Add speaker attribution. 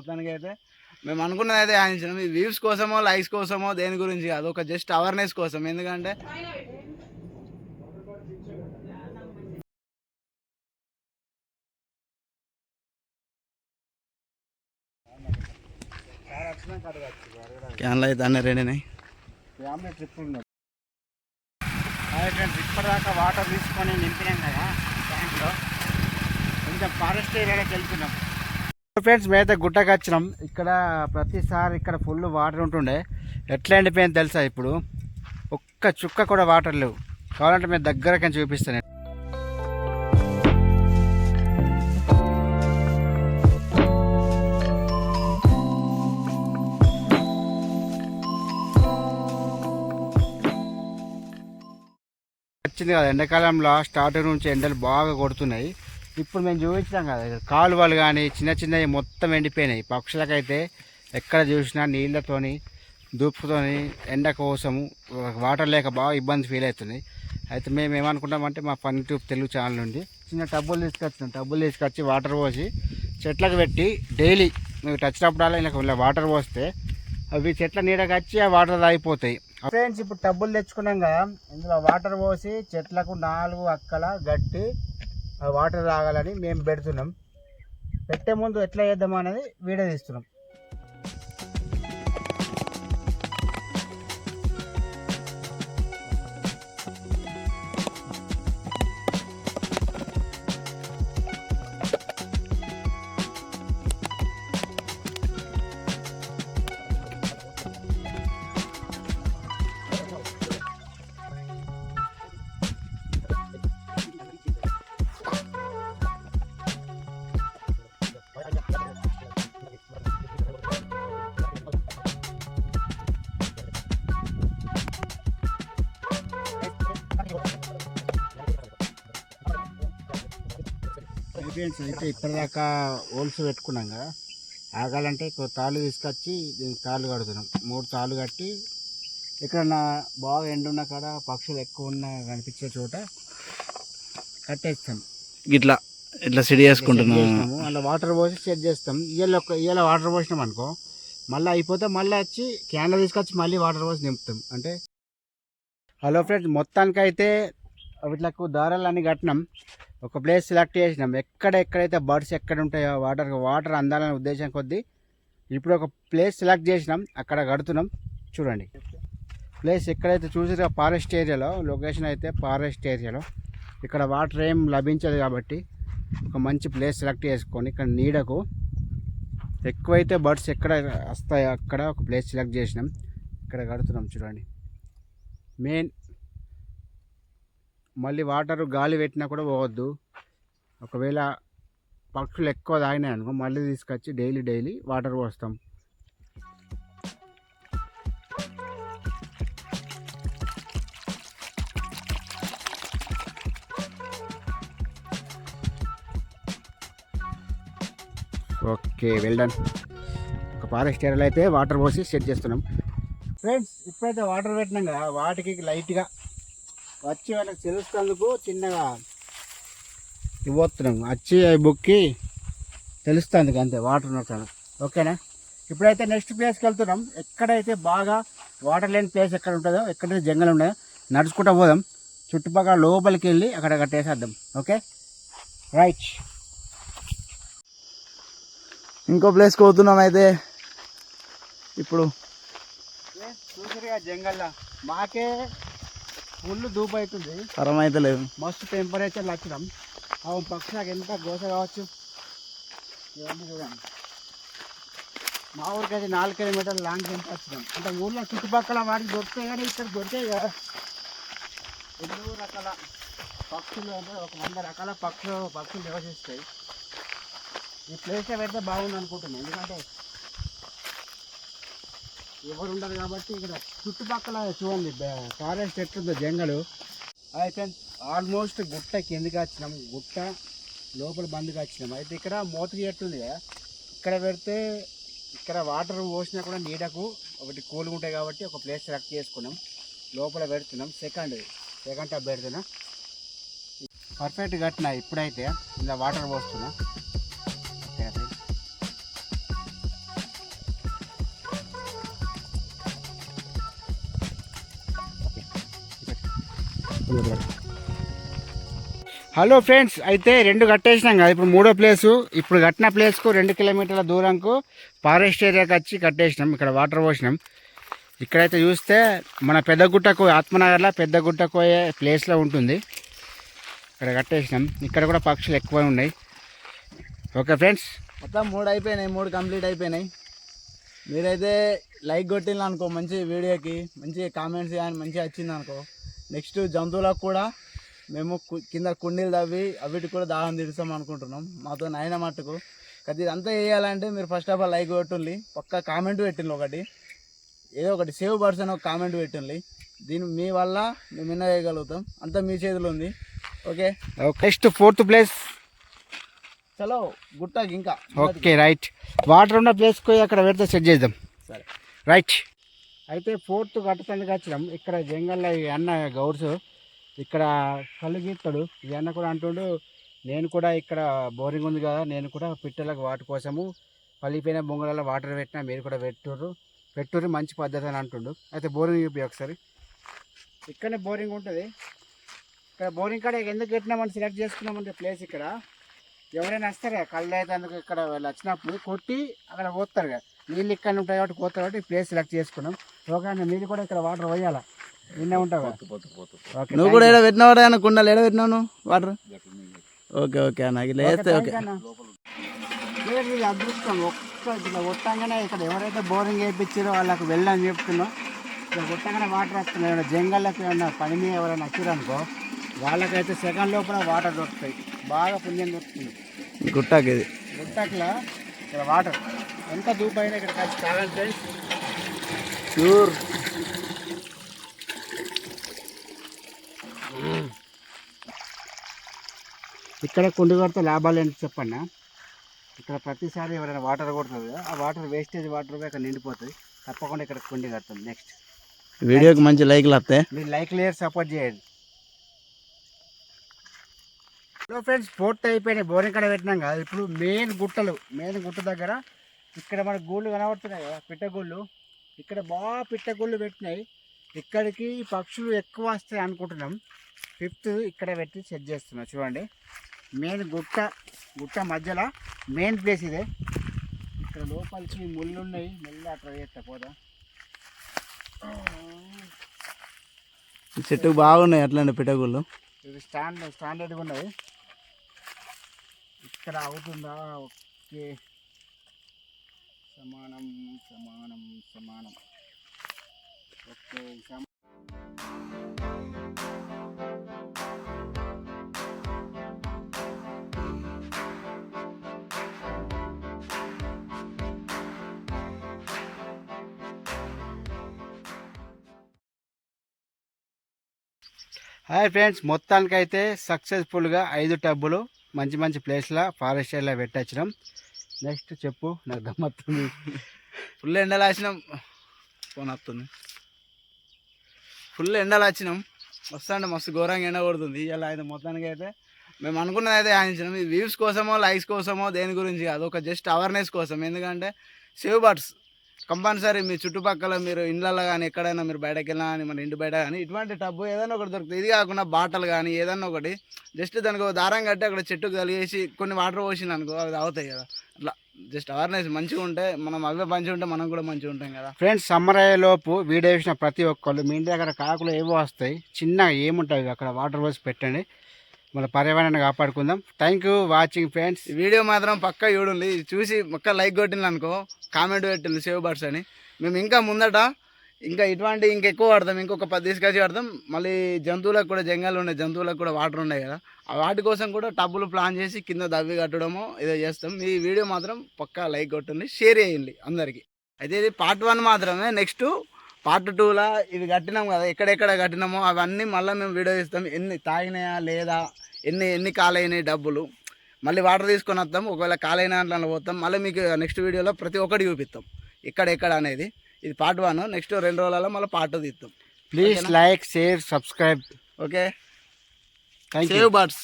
Speaker 1: మొత్తానికి అయితే మేము అనుకున్నది అయితే ఆయించినాం ఈ వ్యూస్ కోసమో లైక్స్ కోసమో దేని గురించి కాదు. ఒక జస్ట్ అవేర్నెస్ కోసం. ఎందుకంటే క్యాన్లు అయితే అన్నీ రెడీనాయి
Speaker 2: ఫ్యామిలీ ట్రిప్ ఉన్నది. ఫ్రెండ్స్ ఇప్పటిదాకా వాటర్ తీసుకొని నింపినాం కదా ట్యాంక్లో. కొంచెం ఫారెస్ట్ ఏరియాలోకి వెళ్తున్నాం. ఫ్రెండ్స్ మేమైతే గుట్టకు వచ్చినాం. ఇక్కడ ప్రతిసారి ఇక్కడ ఫుల్ వాటర్ ఉంటుండే. ఎట్లా ఎండిపోయింది తెలుసా ఇప్పుడు? ఒక్క చుక్క కూడా వాటర్ లేవు. కావాలంటే మేము దగ్గరకి చూపిస్తాను వచ్చింది కదా ఎండాకాలంలో స్టార్టింగ్ నుంచి ఎండలు బాగా కొడుతున్నాయి. ఇప్పుడు మేము చూపించాం కదా కాలువలు కానీ చిన్న చిన్నవి మొత్తం ఎండిపోయినాయి. పక్షులకైతే ఎక్కడ చూసినా నీళ్ళతోని దూపుతోని ఎండ కోసము వాటర్ లేక బాగా ఇబ్బంది ఫీల్ అవుతుంది. అయితే మేము ఏమనుకుంటామంటే మా ఫన్ ట్యూబ్ తెలుగు ఛానల్ నుండి చిన్న టబ్బులు తీసుకొచ్చినాం టబ్బులు తీసుకొచ్చి వాటర్ పోసి చెట్లకు పెట్టి డైలీ మేము టచ్చినప్పుడల్లా ఇలా ఇలా వాటర్ పోస్తే అవి చెట్ల నీడకి వచ్చి ఆ వాటర్ తాగిపోతాయి. ఫ్రెండ్స్ ఇప్పుడు టబ్బులు తెచ్చుకున్నాం కదా ఇందులో వాటర్ పోసి చెట్లకు నాలుగు అక్కల గట్టి వాటర్ తాగాలని మేము పెడుతున్నాం. పెట్టే ముందు ఎట్లా చేద్దాం అనేది వీడియో తీస్తున్నాం. ఫ్రెండ్స్ అయితే ఇప్పటిదాకా హోల్స్ పెట్టుకున్నాం కదా. ఆగాలంటే తాళ్ళు తీసుకొచ్చి దీనికి తాళ్ళు కడుతున్నాం మూడు తాళ్ళు కట్టి ఎక్కడన్నా బాగా ఎండున్న కాడ పక్షులు ఎక్కువ ఉన్న కనిపించే చోట కట్టేస్తాం.
Speaker 1: ఇట్లా ఇట్లా సిడి చేసుకుంటున్నాం.
Speaker 2: చేసినాము అలా వాటర్ పోసి సెట్ చేస్తాం. ఇవాళ ఒక ఇవాళ వాటర్ పోసినాం అనుకో మళ్ళీ అయిపోతే మళ్ళీ వచ్చి క్యాన్లో తీసుకొచ్చి మళ్ళీ వాటర్ పోసి నింపుతాం. అంటే హలో ఫ్రెండ్స్ మొత్తానికైతే వీటిలకు దారాలన్నీ కట్టినాం. ఒక ప్లేస్ సెలెక్ట్ చేసినాం. ఎక్కడ ఎక్కడైతే బర్డ్స్ ఎక్కడ ఉంటాయో వాటర్ వాటర్ అందాలనే ఉద్దేశం కొద్దీ ఇప్పుడు ఒక ప్లేస్ సెలెక్ట్ చేసినాం. అక్కడ కడుతున్నాం. చూడండి. ప్లేస్ ఎక్కడైతే చూసారో ఫారెస్ట్ ఏరియాలో లొకేషన్ అయితే ఫారెస్ట్ ఏరియాలో ఇక్కడ వాటర్ ఏం లభించదు కాబట్టి ఒక మంచి ప్లేస్ సెలెక్ట్ చేసుకొని ఇక్కడ నీడకు ఎక్కువైతే బర్డ్స్ ఎక్కడ వస్తాయో అక్కడ ఒక ప్లేస్ సెలెక్ట్ చేసినాం. ఇక్కడ కడుతున్నాం చూడండి. మెయిన్ మళ్ళీ వాటర్ గాలి పెట్టినా కూడా పోవద్దు. ఒకవేళ పక్షులు ఎక్కువ తాగినాయి అనుకో మళ్ళీ తీసుకొచ్చి డైలీ డైలీ వాటర్ పోస్తాం. ఓకే వెల్డన్ ఒక ఫారెస్ట్ ఏరియాలో అయితే వాటర్ పోసి సెట్ చేస్తున్నాం. ఫ్రెండ్స్ ఇప్పుడైతే వాటర్ పెట్టినాం కదా వాటికి లైట్గా వచ్చి వాళ్ళకి తెలుస్తున్నందుకు చిన్నగా ఇవ్వతున్నాం వచ్చి అవి బుక్కి తెలుస్తుంది అంతే వాటర్ ఉన్నట్టు ఓకేనా? ఇప్పుడైతే నెక్స్ట్ ప్లేస్కి వెళ్తున్నాం. ఎక్కడైతే బాగా వాటర్ లేని ప్లేస్ ఎక్కడ ఉంటుందో ఎక్కడైతే జంగల్ ఉండదో నడుచుకుంటూ పోదాం. చుట్టుపక్కల లోపలికి వెళ్ళి అక్కడ కట్టేసేద్దాం. ఓకే? రైట్
Speaker 1: ఇంకో ప్లేస్కి పోతున్నాం అయితే. ఇప్పుడు
Speaker 2: చూసారుగా జంగల్లో? మాకే ఫుల్ దూపు అవుతుంది
Speaker 1: తరం అయితే లేదు
Speaker 2: మస్తు టెంపరేచర్ వచ్చినాం ఆ పక్షులకు ఎంత గోస కావచ్చు? ఇవన్నీ చూడండి. మా ఊరికి అయితే నాలుగు కిలోమీటర్ల లాంగ్ ఎంత వచ్చినాం. అంటే ఊళ్ళో చుట్టుపక్కల వాటికి దొరుకుతాయి కానీ ఇక్కడ దొరికాయి కదా. ఎన్నో రకాల పక్షులు అంటే ఒక వంద రకాల పక్షులు పక్షులు నివసిస్తాయి. ఈ ప్లేస్లో పెడితే బాగుంది అనుకుంటున్నాను. ఎందుకంటే ఎవరు ఉండదు కాబట్టి ఇక్కడ చుట్టుపక్కల చూడండి ఫారెస్ట్ ఎట్లుందో జంగలు. అయితే ఆల్మోస్ట్ గుట్ట కిందకి వచ్చినాం. గుట్ట లోపల బందుకు వచ్చినాం అయితే ఇక్కడ మోతకి ఎట్లుంది కదా ఇక్కడ పెడితే ఇక్కడ వాటర్ పోసినా కూడా నీడకు ఒకటి కూల్గా ఉంటాయి కాబట్టి ఒక ప్లేస్ సెలెక్ట్ చేసుకున్నాం. లోపల పెడుతున్నాం. సెకండ్ సెకండ్ టబ్ పెడుతున్నా. పర్ఫెక్ట్ కట్టిన ఇప్పుడైతే. ఇలా వాటర్ పోస్తున్నా. హలో ఫ్రెండ్స్ అయితే రెండు కట్టేసినాం కదా ఇప్పుడు మూడో ప్లేసు ఇప్పుడు కట్టిన ప్లేస్కు రెండు కిలోమీటర్ల దూరంకు ఫారెస్ట్ ఏరియాకి వచ్చి కట్టేసినాం ఇక్కడ వాటర్ పోసినాం. ఇక్కడైతే చూస్తే మన పెద్దగుట్టకు ఆత్మనగర్లో పెద్దగుట్టకు అయ్యే ప్లేస్లో ఉంటుంది. ఇక్కడ కట్టేసినాం. ఇక్కడ కూడా పక్షులు ఎక్కువ ఉన్నాయి. Okay friends.
Speaker 1: మొత్తం మూడు అయిపోయినాయి మూడు కంప్లీట్ అయిపోయినాయి. మీరైతే లైక్ కొట్టిన అనుకో మంచి వీడియోకి మంచి కామెంట్స్ కానీ మంచిగా వచ్చింది అనుకో నెక్స్ట్ జంతువులకు కూడా మేము కింద కుండీలు తవ్వి అవిటికి కూడా దాహం తీరుస్తాం అనుకుంటున్నాం. మాతో నైన మట్టుకు. అది ఇదంతా వేయాలంటే మీరు ఫస్ట్ ఆఫ్ ఆల్ లైక్ కొట్టుండి పక్క కామెంట్ పెట్టిండ్రు ఒకటి. ఏదో ఒకటి సేవ్ పర్సన్ ఒక కామెంట్ పెట్టిండ్రు దీని మీ వల్ల మేము విన్న చేయగలుగుతాం. అంతా మీ చేతిలో ఉంది. ఓకే?
Speaker 2: నెక్స్ట్ ఫోర్త్ ప్లేస్
Speaker 1: చలో గుట్టకి ఇంకా.
Speaker 2: ఓకే రైట్ వాటర్ ఉన్న ప్లేస్కి పోయి అక్కడ పెడితే సెట్ చేద్దాం.
Speaker 1: సరే.
Speaker 2: రైట్ అయితే ఫోర్త్ కట్టడానికి వచ్చినాం ఇక్కడ జంగల్లో ఈ అన్న గౌడ్స్ ఇక్కడ కళ్ళు గీస్తాడు ఈ అన్న కూడా అంటుండు నేను కూడా ఇక్కడ బోరింగ్ ఉంది కదా నేను కూడా పిట్టలకు వాటి కోసము పలిపోయిన బొంగలలో వాటర్ పెట్టినా మీరు కూడా పెట్టుర్రు. పెట్టుర్రు మంచి పద్ధతి అని అంటుండు. అయితే బోరింగ్ చూపి ఒకసారి. ఇక్కడనే బోరింగ్ ఉంటుంది. ఇక్కడ బోరింగ్ కాడ ఎందుకు పెట్టినామని సెలెక్ట్ చేసుకున్నామంటే ప్లేస్ ఇక్కడ. ఎవరైనా వస్తారు? కళ్ళు అయితే అందుకు ఇక్కడ వాళ్ళు వచ్చినప్పుడు కొట్టి అక్కడ పోతారు కదా నీళ్ళు ఇక్కడ ఉంటాయి కాబట్టి పోతారు కాబట్టి ప్లేస్ సెలెక్ట్ చేసుకున్నాం. ఓకే మీరు కూడా ఇక్కడ వాటర్ పోయాలా. నిన్నే ఉంటావు? ఓకే
Speaker 1: నువ్వు కూడా ఏడ పెట్టినావు అన్న? కుండలు ఏడ పెట్టినావు నువ్వు? వాటర్ ఓకే ఓకే అన్న. ఇలా వేస్తే ఓకే
Speaker 2: ఇది అదృష్టం. ఒక్క ఇట్లా కొట్టంగానే ఇక్కడ ఎవరైతే బోరింగ్ వేయించారో వాళ్ళకి వెళ్ళని చెప్తున్నాం. ఇక్కడ కొట్టంగానే వాటర్ వస్తున్నాయి ఏమైనా జంగల్లోకి ఏమైనా పని మీద ఎవరైనా వచ్చారనుకో వాళ్ళకైతే సెకండ్ లోపల వాటర్ దొరుకుతాయి. బాగా పుణ్యం దొరుకుతుంది.
Speaker 1: గుట్టకి ఇది.
Speaker 2: గుట్టట్లా ఇక్కడ వాటర్ ఎంత దూపైనా ఇక్కడ కలిసి తాగండి ఫ్రెండ్స్
Speaker 1: ప్యూర్
Speaker 2: ఇక్కడ కుండి కొడితే లాభాలు ఏంటి చెప్పన్నా? ఇక్కడ ప్రతిసారి ఎవరైనా వాటర్ కొడుతుంది ఆ వాటర్ వేస్టేజ్ వాటర్ ఇక్కడ నిండిపోతుంది. తప్పకుండా ఇక్కడ కుండి కడతాం. నెక్స్ట్
Speaker 1: వీడియోకి మంచి లైక్లు వస్తాయి.
Speaker 2: మీరు లైక్ లేయర్ సపోర్ట్ చేయండి. హలో ఫ్రెండ్స్ ఫోర్త్ అయిపోయినాయి. బోరింగ్ కడ పెట్టినాం కదా. ఇప్పుడు మెయిన్ గుట్టలు మెయిన్ గుట్ట దగ్గర ఇక్కడ మన గూళ్ళు కనబడుతున్నాయి కదా పిట్టగూళ్ళు ఇక్కడ బాగా పిట్టగూళ్ళు పెట్టినాయి. ఇక్కడికి పక్షులు ఎక్కువ వస్తాయి అనుకుంటున్నాం. ఫిఫ్త్ ఇక్కడ పెట్టి సెట్ చేస్తున్నాం. చూడండి. మెయిన్ గుట్ట గుట్ట మధ్యలో మెయిన్ ప్లేస్ ఇదే. ఇక్కడ లోపలికి ముళ్ళు ఉన్నాయి. మెల్ల అట్లా చేస్తా పోదా.
Speaker 1: ఈ చెట్టుకు బాగున్నాయి అట్లాంటి పిట్టగుళ్ళు
Speaker 2: ఇది స్టాండ్ స్టాండర్డ్గా ఉన్నది ఇక్కడ అవుతుందా ఓకే. సమానం సమానం సమానం. ఓకే సమ హాయ్ ఫ్రెండ్స్ మొత్తానికైతే సక్సెస్ఫుల్గా ఐదు టబ్బులు మంచి మంచి ప్లేస్లో ఫారెస్ట్ ఏరియాలో పెట్టొచ్చినాం. నెక్స్ట్ చెప్పు నాకు దమ్మత్తుంది.
Speaker 1: ఫుల్ ఎండలు వచ్చినాం ఫోన్ వస్తుంది ఫుల్ ఎండలు వచ్చినాం వస్తాండి మస్తు ఘోరంగా ఎండ కొడుతుంది. ఇలా అయితే మొత్తానికి అయితే మేము అనుకున్నది అయితే ఆయించినాం వ్యూస్ కోసమో లైక్స్ కోసమో దేని గురించి కాదు. ఒక జస్ట్ అవేర్నెస్ కోసం. ఎందుకంటే సేవ్ బర్డ్స్. కంపల్సరీ మీ చుట్టుపక్కల మీరు ఇండ్లలో కానీ ఎక్కడైనా మీరు బయటకు వెళ్ళినా కానీ మన ఇంటి బయట కానీ ఇటువంటి టబ్బు ఏదైనా ఒకటి దొరుకుతుంది. ఇది కాకుండా బాటలు కానీ ఏదైనా ఒకటి. జస్ట్ దానికి ఒక దారం కట్టి అక్కడ చెట్టు కలిగేసి కొన్ని వాటర్ పోసిన అనుకో అవి అవుతాయి కదా. అట్లా జస్ట్ అవేర్నెస్ మంచిగా ఉంటే మనం అవే మంచిగా ఉంటే మనం కూడా మంచిగా ఉంటాం కదా.
Speaker 2: ఫ్రెండ్స్ సమ్మర్ అయ్యేలోపు వీడియో వేసిన ప్రతి ఒక్కళ్ళు మీ ఇంటి దగ్గర కాకులు ఏవో వస్తాయి చిన్నగా ఏముంటాయి అక్కడ వాటర్ పోసి పెట్టండి. మన పర్యావరణాన్ని కాపాడుకుందాం. Thank you watching friends
Speaker 1: video మాత్రం పక్కా చూడండి. చూసి ఒక్క లైక్ కొట్టింది అనుకో కామెంట్ పెట్టింది సేవ్ బర్డ్స్ అని. మేము ఇంకా ముందట ఇంకా ఇటువంటి ఇంకా ఎక్కువ వాడతాం. ఇంకొక పది తీసుకొచ్చి వాడతాం. మళ్ళీ జంతువులకు కూడా జంగాలు ఉన్నాయి జంతువులకు కూడా వాటర్ ఉన్నాయి కదా. ఆ వాటి కోసం కూడా టబ్బులు ప్లాన్ చేసి కింద దవ్వి కట్టడమో ఏదో చేస్తాం. ఈ వీడియో మాత్రం పక్కా లైక్ కొట్టండి షేర్ చేయండి అందరికీ. అయితే ఇది పార్ట్ వన్ మాత్రమే. నెక్స్ట్ పార్ట్ టూలా ఇవి కట్టినాం కదా ఎక్కడెక్కడ కట్టినామో అవన్నీ మళ్ళీ మేము వీడియో ఇస్తాం ఎన్ని తాగినాయా లేదా ఎన్ని ఎన్ని కాలైనాయి డబ్బులు మళ్ళీ వాటర్ తీసుకొని వస్తాం. ఒకవేళ కాలైన దాంట్లో పోతాం. మళ్ళీ మీకు నెక్స్ట్ వీడియోలో ప్రతి ఒక్కటి చూపిస్తాం. ఇక్కడ ఎక్కడ అనేది. ఇది పార్ట్ వన్ నెక్స్ట్ రెండు రోజులలో మళ్ళీ పార్ట్ తీస్తాం.
Speaker 2: Please like share subscribe
Speaker 1: okay?
Speaker 2: Thank you
Speaker 1: save birds